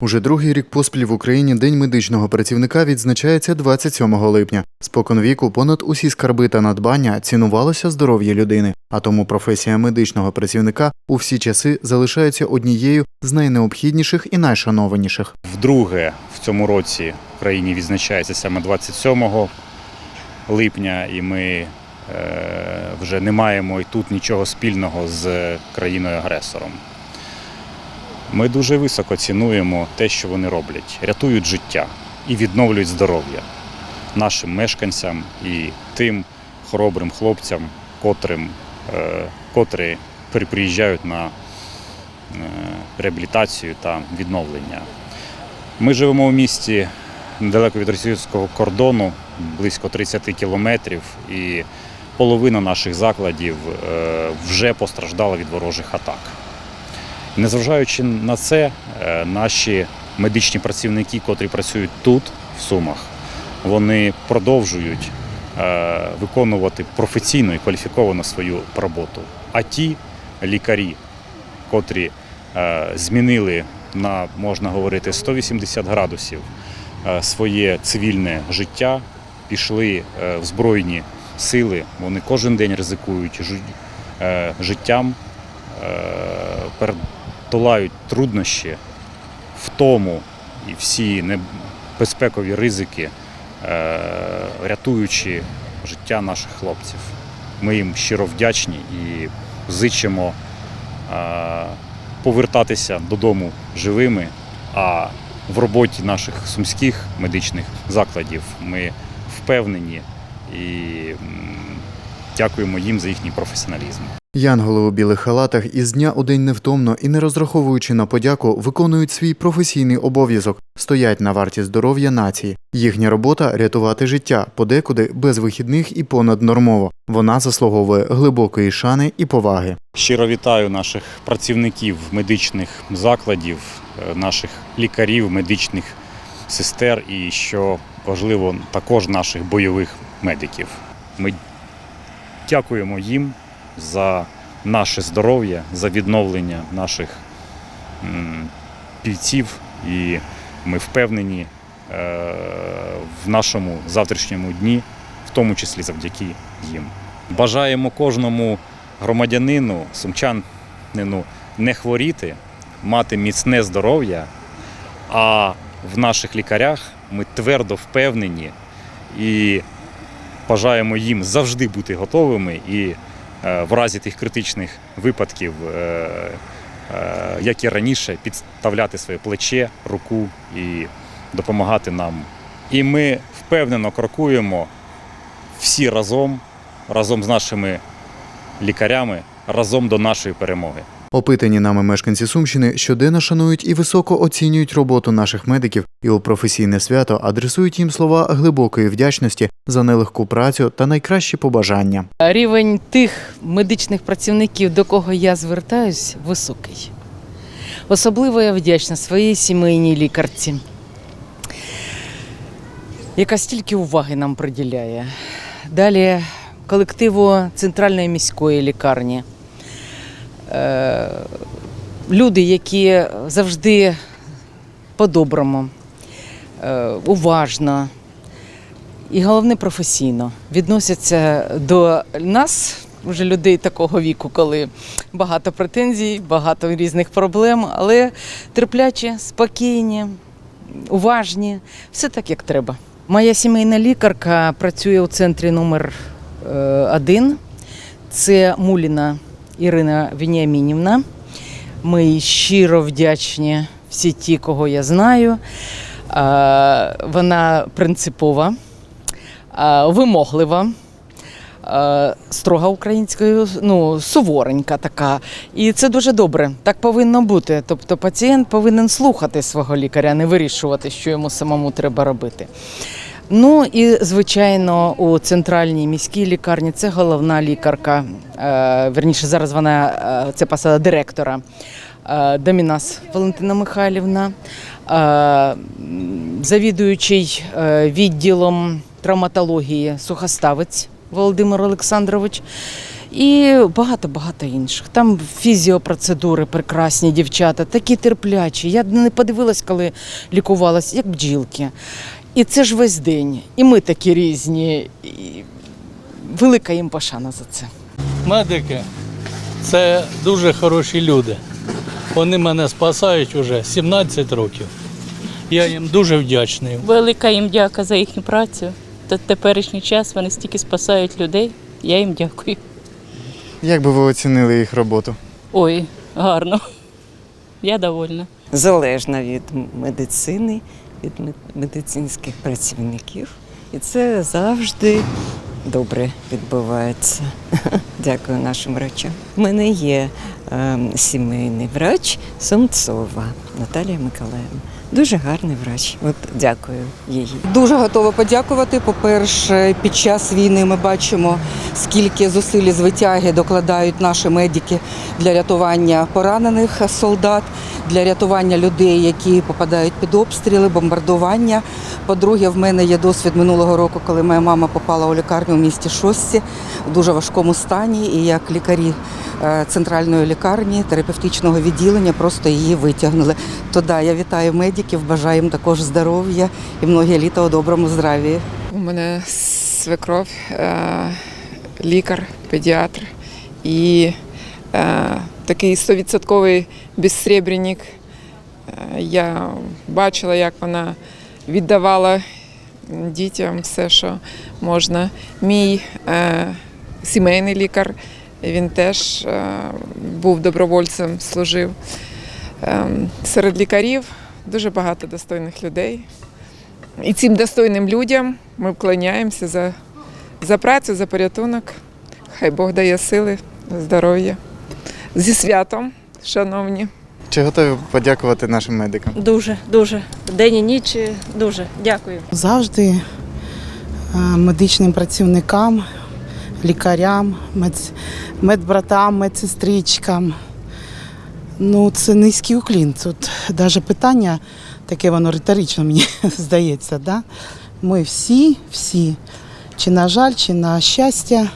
Уже другий рік поспіль в Україні День медичного працівника відзначається 27 липня. Спокон віку понад усі скарби та надбання цінувалося здоров'я людини, а тому професія медичного працівника у всі часи залишається однією з найнеобхідніших і найшанованіших. Вдруге в цьому році в країні відзначається саме 27 липня, і ми е, вже не маємо і тут нічого спільного з країною-агресором. Ми дуже високо цінуємо те, що вони роблять, рятують життя і відновлюють здоров'я нашим мешканцям і тим хоробрим хлопцям, котрим, е, котрі при- приїжджають на е, реабілітацію та відновлення. Ми живемо в місті недалеко від російського кордону, близько 30 кілометрів, і половина наших закладів е, вже постраждала від ворожих атак. Незважаючи на це, е, наші медичні працівники, котрі працюють тут, в Сумах, вони продовжують е, виконувати професійно і кваліфіковано свою роботу. А ті лікарі, котрі е, змінили на, можна говорити, 180 градусів своє цивільне життя, пішли в Збройні сили, вони кожен день ризикують життям, е, долають труднощі, втому і всі небезпекові ризики, е, рятуючи життя наших хлопців. Ми їм щиро вдячні і зичимо е, повертатися додому живими. А в роботі наших сумських медичних закладів ми впевнені і дякуємо їм за їхній професіоналізм. Янголи у білих халатах із дня у день невтомно і не розраховуючи на подяку, виконують свій професійний обов'язок, стоять на варті здоров'я нації. Їхня робота рятувати життя, подекуди без вихідних і понаднормово. Вона заслуговує глибокої шани і поваги. Щиро вітаю наших працівників медичних закладів, е, наших лікарів, медичних сестер і, що важливо, також наших бойових медиків. Ми дякуємо їм за наше здоров'я, за відновлення наших бійців, і ми впевнені е, в нашому завтрашньому дні, в тому числі завдяки їм. Бажаємо кожному громадянину, сумчанину не хворіти, мати міцне здоров'я, а в наших лікарях ми твердо впевнені і бажаємо їм завжди бути готовими і е, в разі тих критичних випадків, е, е, як і раніше, підставляти своє плече, руку і допомагати нам. І ми впевнено крокуємо всі разом, разом з нашими лікарями, разом до нашої перемоги. Опитані нами мешканці Сумщини щоденно шанують і високо оцінюють роботу наших медиків і у професійне свято адресують їм слова глибокої вдячності за нелегку працю та найкращі побажання. Рівень тих медичних працівників, до кого я звертаюсь, високий. Особливо я вдячна своїй сімейній лікарці, яка стільки уваги нам приділяє. Далі колективу центральної міської лікарні. Е, Люди, які завжди по-доброму, е, уважно, і головне професійно відносяться до нас, вже людей такого віку, коли багато претензій, багато різних проблем, але терплячі, спокійні, уважні, все так, як треба. Моя сімейна лікарка працює у центрі номер е, один. Це Муліна Ірина Веніамінівна. Ми щиро вдячні всі ті, кого я знаю. Вона принципова вимоглива, строга українською, ну, суворенька така. І це дуже добре. Так повинно бути. Тобто пацієнт повинен слухати свого лікаря, не вирішувати, що йому самому треба робити. Ну і звичайно, у центральній міській лікарні це головна лікарка. Е, верніше, зараз вона е, це посада директора. е, Домінас Валентина Михайлівна, завідуючий відділом травматології Сухоставець Володимир Олександрович І багато-багато інших. Там фізіопроцедури прекрасні дівчата, такі терплячі. Я не подивилась, коли лікувалась, як бджілки. І це ж весь день. І ми такі різні. І велика їм пошана за це. Медики це дуже хороші люди. Вони мене спасають уже 17 років. Я їм дуже вдячний. Велика їм дяка за їхню працю. Та теперішній час вони стільки спасають людей. Я їм дякую. Як би ви оцінили їх роботу? Ой, гарно. Я довольна. залежна від медицини, від мед- медицинських працівників. І це завжди добре відбувається. Дякую нашим врачам. У мене є е, сімейний врач Сомцова Наталія Миколаївна. Дуже гарний врач. От дякую їй. Дуже готова подякувати. По-перше, під час війни ми бачимо, скільки зусиль і звитяги докладають наші медики для рятування поранених солдат, для рятування людей, які попадають під обстріли, бомбардування. По-друге, в мене є досвід минулого року, коли моя мама попала у лікарню в місті Шості в дуже важкому стані, і як лікарі е, центральної лікарні, терапевтичного відділення просто її витягнули. То да, я вітаю медиків, бажаю їм також здоров'я і многі літа у доброму здраві. У мене свекров, е, лікар, педіатр і е, такий стовідсотковий безсребренник. Е, Я бачила, як вона віддавала дітям все, що можна. Мій сімейний лікар, він теж був добровольцем, служив. Е, серед лікарів дуже багато достойних людей. І цим достойним людям ми вклоняємося за, за працю, за порятунок. Хай Бог дає сили, здоров'я. Зі святом, шановні. Чи готові подякувати нашим медикам? Дуже, дуже. День і ніч дуже. Дякую. завжди е, медичним працівникам, лікарям, медбратам, медсестричкам. Ну, це низький уклін. Тут навіть питання таке воно риторично, мені здається. Да? Ми всі, всі, чи на жаль, чи на щастя,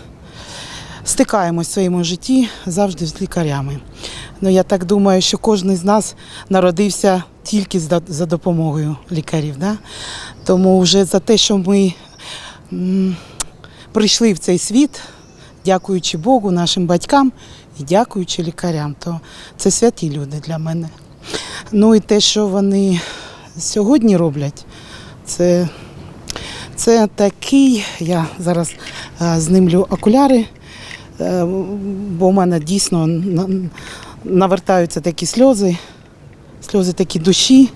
стикаємось в своєму житті завжди з лікарями. Ну, я так думаю, що кожен з нас народився тільки за- допомогою лікарів. Да? Тому вже за те, що ми м, прийшли в цей світ, дякуючи Богу, нашим батькам і дякуючи лікарям, то це святі люди для мене. Ну і те, що вони сьогодні роблять, це, це такий, я зараз е, знімлю окуляри, е, бо в мене дійсно навертаються такі сльози, сльози такі душі,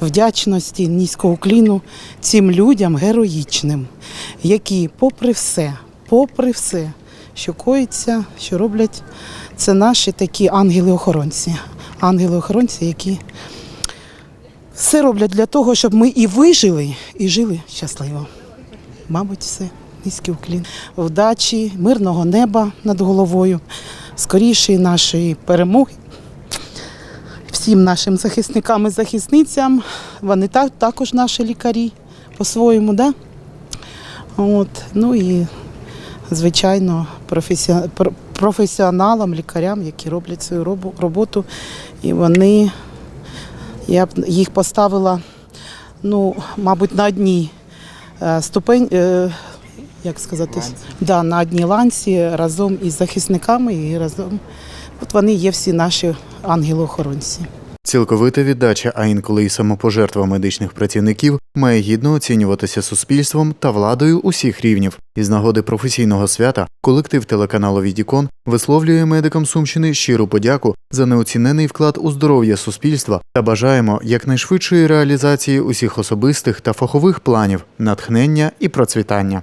вдячності, низького укліну цим людям героїчним, які, попри все, попри все, що коїться, що роблять, це наші такі ангели-охоронці. Ангели-охоронці, які все роблять для того, щоб ми і вижили, і жили щасливо. Мабуть, все. Низький уклін. Вдачі, мирного неба над головою, скорішої нашої перемоги. Всім нашим захисникам і захисницям, вони так, також наші лікарі по-своєму, да? От, ну і, звичайно, професіоналам, лікарям, які роблять свою роботу. І вони, я б їх поставила, ну, мабуть, на одній е, ступень, е, як сказати, да, на одній ланці разом із захисниками і разом. От вони є всі наші ангели-охоронці. Цілковита віддача, а інколи й самопожертва медичних працівників має гідно оцінюватися суспільством та владою усіх рівнів. Із нагоди професійного свята колектив телеканалу Відікон висловлює медикам Сумщини щиру подяку за неоцінений вклад у здоров'я суспільства та бажаємо якнайшвидшої реалізації усіх особистих та фахових планів, натхнення і процвітання.